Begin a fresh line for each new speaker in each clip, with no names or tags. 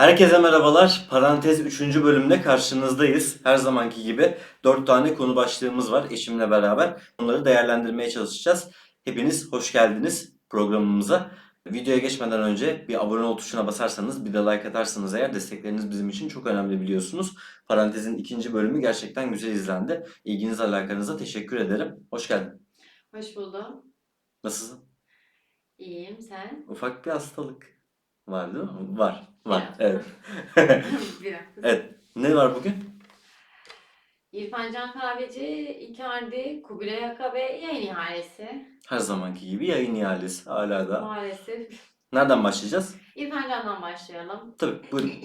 Herkese merhabalar. Parantez 3. bölümde karşınızdayız. Her zamanki gibi 4 tane konu başlığımız var eşimle beraber. Bunları değerlendirmeye çalışacağız. Hepiniz hoş geldiniz programımıza. Videoya geçmeden önce bir abone ol tuşuna basarsanız bir de like atarsanız eğer destekleriniz bizim için çok önemli biliyorsunuz. Parantezin ikinci bölümü gerçekten güzel izlendi. İlginiz alakanıza teşekkür ederim. Hoş geldin.
Hoş buldum.
Nasılsın?
İyiyim sen?
Ufak bir hastalık var değil mi? Var. Var. Evet.
bir
evet. Ne var bugün?
İrfan Can Kahveci, Icardi, Kubilay Aka ve yayın ihalesi.
Her zamanki gibi yayın ihalesi hala da.
Maalesef.
Nereden başlayacağız?
İrfan Can'dan başlayalım.
Tabii buyurun.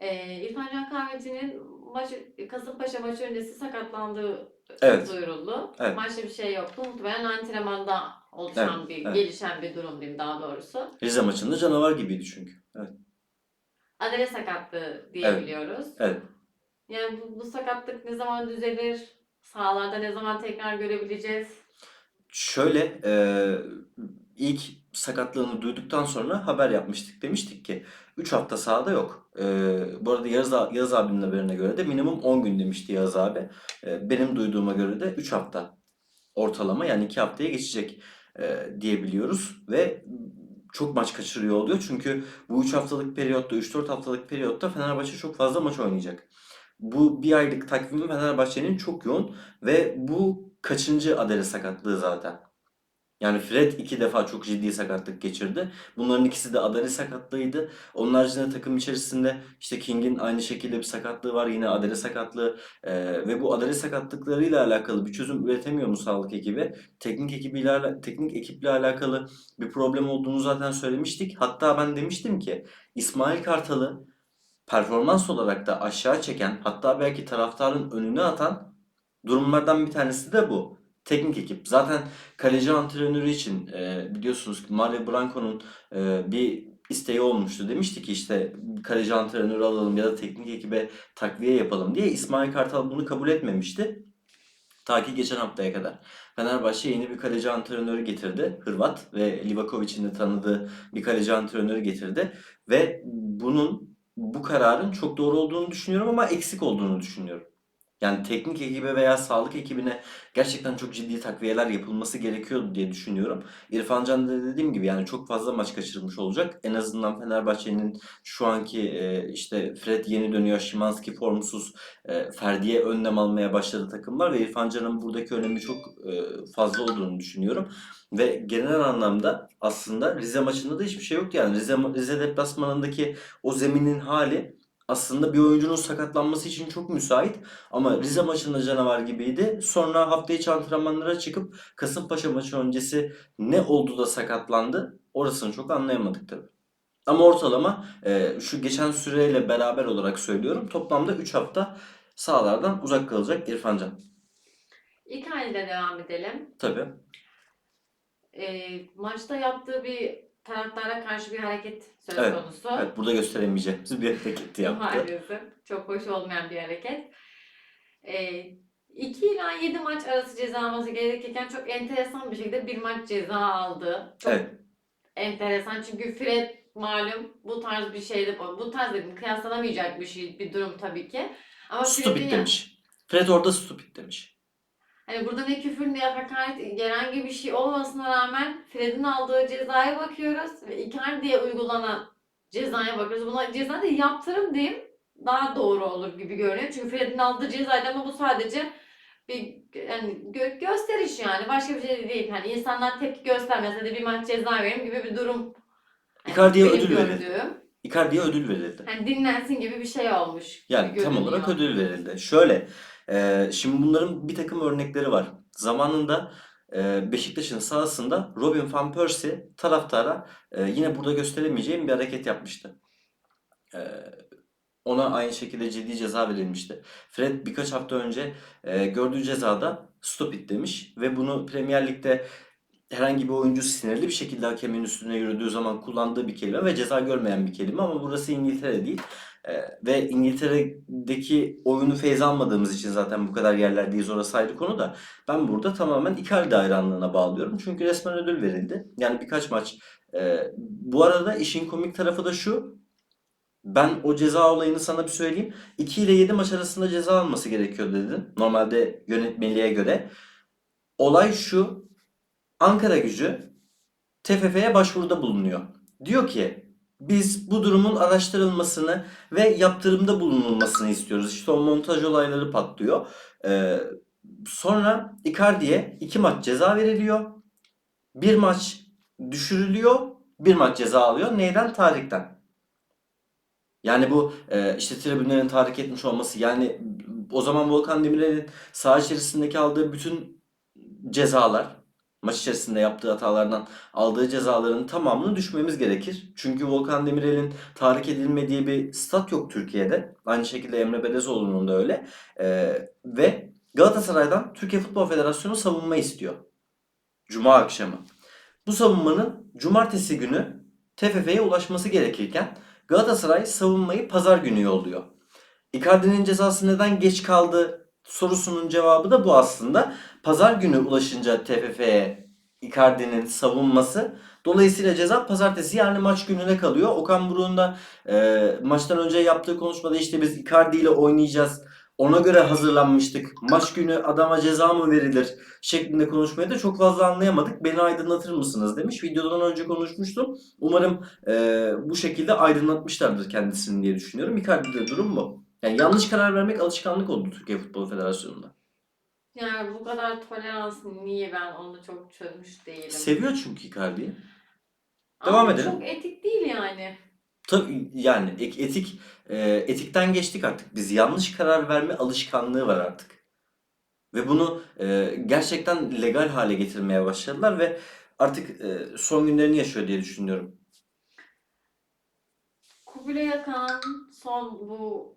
Ee, İrfan Can Kahveci'nin maç, Kasımpaşa maçı öncesi sakatlandığı
Evet.
duyuruldu.
Evet.
Maçta bir şey yoktu. Muhtemelen antrenmanda oluşan
Evet,
bir,
evet.
gelişen bir durum diyeyim daha doğrusu.
Rize maçında canavar gibiydi çünkü. Evet.
Adele sakatlığı diye
Evet. Evet.
Yani bu, bu sakatlık ne zaman düzelir? Sahalarda ne zaman tekrar görebileceğiz?
Şöyle e, ilk sakatlığını duyduktan sonra haber yapmıştık. Demiştik ki 3 hafta sahada yok. E, bu arada Yağız, Yağız abinin haberine göre de minimum 10 gün demişti Yağız abi. E, benim duyduğuma göre de 3 hafta ortalama yani 2 haftaya geçecek e, diyebiliyoruz. Ve çok maç kaçırıyor oluyor. Çünkü bu 3 haftalık periyotta, 3-4 haftalık periyotta Fenerbahçe çok fazla maç oynayacak. Bu bir aylık takvimi Fenerbahçe'nin çok yoğun ve bu kaçıncı Adele sakatlığı zaten. Yani Fred iki defa çok ciddi sakatlık geçirdi. Bunların ikisi de Adele sakatlığıydı. Onun haricinde takım içerisinde işte King'in aynı şekilde bir sakatlığı var. Yine Adele sakatlığı. Ee, ve bu Adele sakatlıklarıyla alakalı bir çözüm üretemiyor mu sağlık ekibi? Teknik ekibiyle teknik ekiple alakalı bir problem olduğunu zaten söylemiştik. Hatta ben demiştim ki İsmail Kartal'ı performans olarak da aşağı çeken hatta belki taraftarın önüne atan durumlardan bir tanesi de bu. Teknik ekip. Zaten kaleci antrenörü için e, biliyorsunuz ki Mario Branco'nun e, bir isteği olmuştu. Demişti ki işte kaleci antrenörü alalım ya da teknik ekibe takviye yapalım diye. İsmail Kartal bunu kabul etmemişti. Ta ki geçen haftaya kadar. Fenerbahçe yeni bir kaleci antrenörü getirdi. Hırvat ve Livakovic'in de tanıdığı bir kaleci antrenörü getirdi. Ve bunun bu kararın çok doğru olduğunu düşünüyorum ama eksik olduğunu düşünüyorum. Yani teknik ekibe veya sağlık ekibine gerçekten çok ciddi takviyeler yapılması gerekiyordu diye düşünüyorum. İrfan Can da dediğim gibi yani çok fazla maç kaçırmış olacak. En azından Fenerbahçe'nin şu anki e, işte Fred yeni dönüyor, Şimanski formsuz, e, Ferdi'ye önlem almaya başladı takımlar ve İrfan Can'ın buradaki önemi çok e, fazla olduğunu düşünüyorum. Ve genel anlamda aslında Rize maçında da hiçbir şey yoktu yani. Rize, Rize deplasmanındaki o zeminin hali aslında bir oyuncunun sakatlanması için çok müsait. Ama Rize maçında canavar gibiydi. Sonra hafta içi antrenmanlara çıkıp Kasımpaşa maçı öncesi ne oldu da sakatlandı? Orasını çok anlayamadık tabii. Ama ortalama e, şu geçen süreyle beraber olarak söylüyorum. Toplamda 3 hafta sahalardan uzak kalacak İrfan Can.
Icardi ile devam edelim.
Tabii.
Ee, maçta yaptığı bir taraftara karşı bir hareket söz
Evet,
konusu.
Evet burada gösteremeyeceğimiz bir hareketi yaptı.
Maalesef. Çok hoş olmayan bir hareket. Ee, 2 ila 7 maç arası ceza alması gerekirken çok enteresan bir şekilde bir maç ceza aldı. Çok
Evet.
enteresan çünkü Fred malum bu tarz bir şeyde bu tarz dedim kıyaslanamayacak bir şey bir durum tabii ki. Ama Fred'in
Stupid
ya-
demiş. Fred orada stupid demiş.
Hani burada ne küfür ne hakaret herhangi bir şey olmasına rağmen Fred'in aldığı cezaya bakıyoruz ve Icardi'ye uygulanan cezaya bakıyoruz. Buna ceza değil yaptırım diyeyim daha doğru olur gibi görünüyor. Çünkü Fred'in aldığı cezaydı ama bu sadece bir yani gö- gösteriş yani başka bir şey değil. Hani insanlar tepki göstermese de bir maç ceza vereyim gibi bir durum.
Icardi'ye
benim
ödül verildi.
gördüğüm.
Icardi'ye ödül verildi.
Hani dinlensin gibi bir şey olmuş. gibi
Yani tam olarak ödül verildi. Şöyle, e, şimdi bunların bir takım örnekleri var. Zamanında e, Beşiktaş'ın sahasında Robin van Persie taraftara e, yine burada gösteremeyeceğim bir hareket yapmıştı. E, ona aynı şekilde ciddi ceza verilmişti. Fred birkaç hafta önce e, gördüğü cezada stupid demiş ve bunu Premier Lig'de herhangi bir oyuncu sinirli bir şekilde hakemin üstüne yürüdüğü zaman kullandığı bir kelime ve ceza görmeyen bir kelime ama burası İngiltere değil. Ee, ve İngiltere'deki oyunu feyz almadığımız için zaten bu kadar yerlerdeyiz orası ayrı konu da ben burada tamamen Icardi hayranlığına bağlıyorum. Çünkü resmen ödül verildi. Yani birkaç maç. Ee, bu arada işin komik tarafı da şu. Ben o ceza olayını sana bir söyleyeyim. 2 ile 7 maç arasında ceza alması gerekiyor dedin. Normalde yönetmeliğe göre. Olay şu. Ankara gücü TFF'ye başvuruda bulunuyor. Diyor ki biz bu durumun araştırılmasını ve yaptırımda bulunulmasını istiyoruz. İşte o montaj olayları patlıyor. Ee, sonra Icardi'ye iki maç ceza veriliyor. Bir maç düşürülüyor. Bir maç ceza alıyor. Neyden? Tarihten. Yani bu e, işte tribünlerin tahrik etmiş olması yani o zaman Volkan Demirel'in saha içerisindeki aldığı bütün cezalar maç içerisinde yaptığı hatalardan aldığı cezaların tamamını düşmemiz gerekir. Çünkü Volkan Demirel'in tahrik edilmediği bir stat yok Türkiye'de. Aynı şekilde Emre Belezoğlu'nun da öyle. Ee, ve Galatasaray'dan Türkiye Futbol Federasyonu savunma istiyor. Cuma akşamı. Bu savunmanın cumartesi günü TFF'ye ulaşması gerekirken Galatasaray savunmayı pazar günü yolluyor. Icardi'nin cezası neden geç kaldı sorusunun cevabı da bu aslında. Pazar günü ulaşınca TFF'ye Icardi'nin savunması dolayısıyla ceza pazartesi yani maç gününe kalıyor. Okan Buruk'un da e, maçtan önce yaptığı konuşmada işte biz Icardi ile oynayacağız. Ona göre hazırlanmıştık. Maç günü adama ceza mı verilir şeklinde konuşmayı da çok fazla anlayamadık. Beni aydınlatır mısınız demiş. Videodan önce konuşmuştum. Umarım e, bu şekilde aydınlatmışlardır kendisini diye düşünüyorum. Icardi'de durum bu. Yani yanlış karar vermek alışkanlık oldu Türkiye Futbol Federasyonu'nda.
Yani bu kadar tolerans niye ben onu çok çözmüş değilim.
Seviyor çünkü Icardi'yi.
Ama
Devam edelim.
Çok etik değil yani.
Tabii yani etik e, etikten geçtik artık. Biz yanlış karar verme alışkanlığı var artık. Ve bunu e, gerçekten legal hale getirmeye başladılar ve artık e, son günlerini yaşıyor diye düşünüyorum.
Kubilay Akan son bu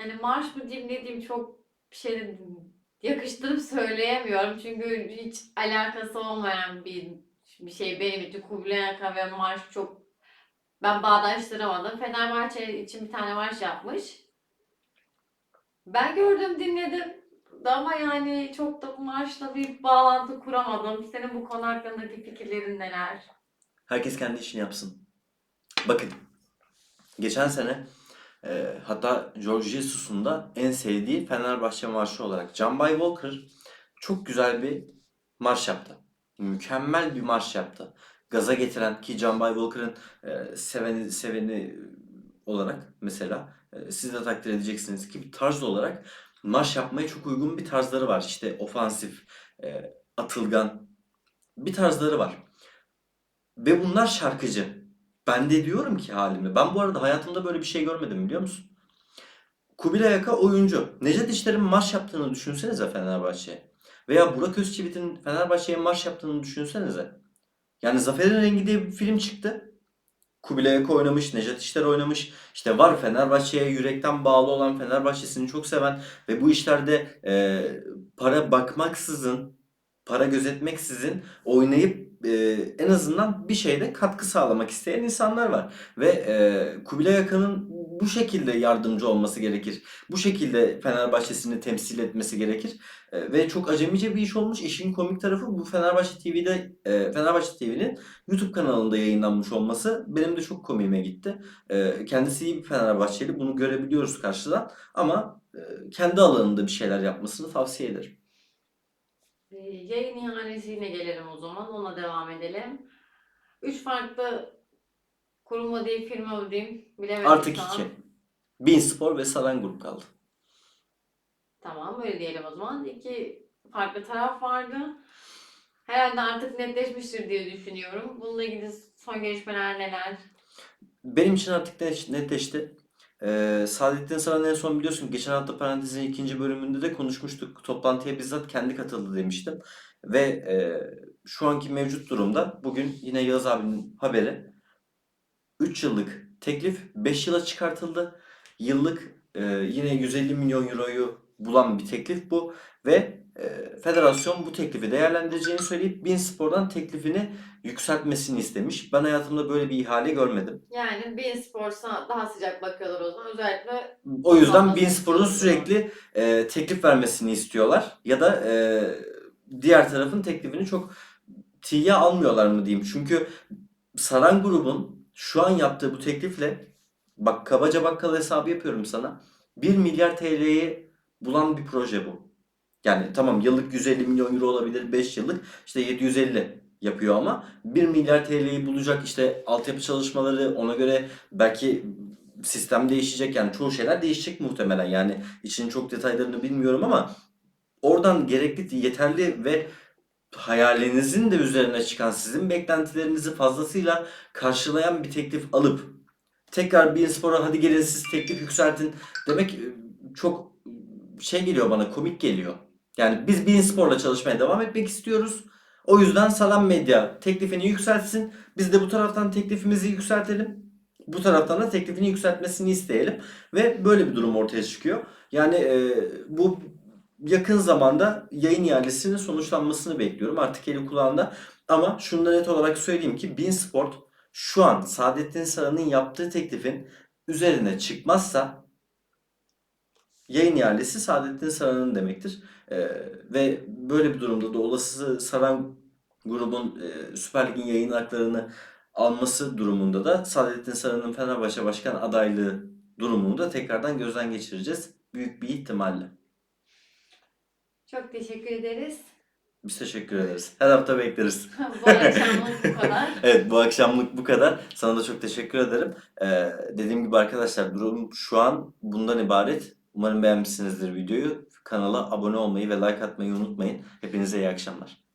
hani marş mı diyeyim ne diyeyim çok bir şey yakıştırıp söyleyemiyorum. Çünkü hiç alakası olmayan bir bir şey benim için Kubilay Akan ve marş çok ben bağdaştıramadım. Fenerbahçe için bir tane marş yapmış. Ben gördüm dinledim. Ama yani çok da marşla bir bağlantı kuramadım. Senin bu konu hakkındaki fikirlerin neler?
Herkes kendi işini yapsın. Bakın geçen sene e, hatta George Jesus'un da en sevdiği Fenerbahçe marşı olarak Can Bay Walker çok güzel bir marş yaptı. Mükemmel bir marş yaptı. Gaza getiren ki Can Bay Walker'ın e, seveni, seveni olarak mesela e, siz de takdir edeceksiniz ki tarz olarak marş yapmaya çok uygun bir tarzları var. İşte ofansif, e, atılgan bir tarzları var. Ve bunlar şarkıcı. Ben de diyorum ki halime. Ben bu arada hayatımda böyle bir şey görmedim biliyor musun? Kubilay Aka oyuncu. Necdet İşler'in marş yaptığını düşünsenize Fenerbahçe'ye. Veya Burak Özçivit'in Fenerbahçe'ye marş yaptığını düşünsenize. Yani Zafer'in Rengi diye bir film çıktı. Kubilay Aka oynamış, Necdet İşler oynamış. İşte var Fenerbahçe'ye yürekten bağlı olan Fenerbahçe'sini çok seven ve bu işlerde e, para bakmaksızın, para gözetmeksizin oynayıp e, en azından bir şeyde katkı sağlamak isteyen insanlar var. Ve e, Kubilay Akan'ın bu şekilde yardımcı olması gerekir. Bu şekilde Fenerbahçe'sini temsil etmesi gerekir. E, ve çok acemice bir iş olmuş. İşin komik tarafı bu Fenerbahçe TV'de e, Fenerbahçe TV'nin YouTube kanalında yayınlanmış olması benim de çok komiğime gitti. E, kendisi iyi bir Fenerbahçeli. Bunu görebiliyoruz karşıdan. Ama e, kendi alanında bir şeyler yapmasını tavsiye ederim.
Ee, Yayın ihalesine gelelim o zaman. Ona devam edelim. Üç farklı kurum mu diyeyim, firma mı diyeyim bilemedim
Artık
an.
iki. Beanspor ve Saran Grup kaldı.
Tamam öyle diyelim o zaman. İki farklı taraf vardı. Herhalde artık netleşmiştir diye düşünüyorum. Bununla ilgili son gelişmeler neler?
Benim için artık net- netleşti. Ee, Saadettin Saran en son biliyorsun geçen hafta parantezin ikinci bölümünde de konuşmuştuk. Toplantıya bizzat kendi katıldı demiştim. Ve e, şu anki mevcut durumda bugün yine Yağız abinin haberi 3 yıllık teklif 5 yıla çıkartıldı. Yıllık e, yine 150 milyon euroyu bulan bir teklif bu. Ve e, federasyon bu teklifi değerlendireceğini söyleyip Beanspor'dan teklifini yükseltmesini istemiş. Ben hayatımda böyle bir ihale görmedim.
Yani Bein Sports'a daha sıcak bakıyorlar o zaman. Özellikle
O yüzden
Tamam.
Beanspor'un sürekli e, teklif vermesini istiyorlar. Ya da e, diğer tarafın teklifini çok tiye almıyorlar mı diyeyim. Çünkü Saran grubun şu an yaptığı bu teklifle Bak kabaca bakkal hesabı yapıyorum sana. 1 milyar TL'yi bulan bir proje bu. Yani tamam yıllık 150 milyon euro olabilir 5 yıllık. İşte 750 yapıyor ama 1 milyar TL'yi bulacak işte altyapı çalışmaları ona göre belki sistem değişecek. Yani çoğu şeyler değişecek muhtemelen. Yani için çok detaylarını bilmiyorum ama oradan gerekli yeterli ve hayalinizin de üzerine çıkan sizin beklentilerinizi fazlasıyla karşılayan bir teklif alıp tekrar bir spora hadi gelin siz teklif yükseltin demek e, çok şey geliyor bana komik geliyor. Yani biz Bein Spor'la çalışmaya devam etmek istiyoruz. O yüzden Salam Medya teklifini yükseltsin. Biz de bu taraftan teklifimizi yükseltelim. Bu taraftan da teklifini yükseltmesini isteyelim. Ve böyle bir durum ortaya çıkıyor. Yani e, bu yakın zamanda yayın ihalesinin sonuçlanmasını bekliyorum. Artık eli kulağında. Ama şunu da net olarak söyleyeyim ki Bein Sport şu an Saadettin Saran'ın yaptığı teklifin üzerine çıkmazsa yayın ihalesi Saadettin Saran'ın demektir. Ee, ve böyle bir durumda da olası Saran grubun e, Süper Lig'in yayın haklarını alması durumunda da Saadettin Saran'ın Fenerbahçe Başkan adaylığı durumunu da tekrardan gözden geçireceğiz. Büyük bir ihtimalle.
Çok teşekkür ederiz.
Biz teşekkür ederiz. Her hafta bekleriz.
Bu akşamlık bu kadar.
Evet bu akşamlık bu kadar. Sana da çok teşekkür ederim. Ee, dediğim gibi arkadaşlar durum şu an bundan ibaret. Umarım beğenmişsinizdir videoyu. Kanala abone olmayı ve like atmayı unutmayın. Hepinize iyi akşamlar.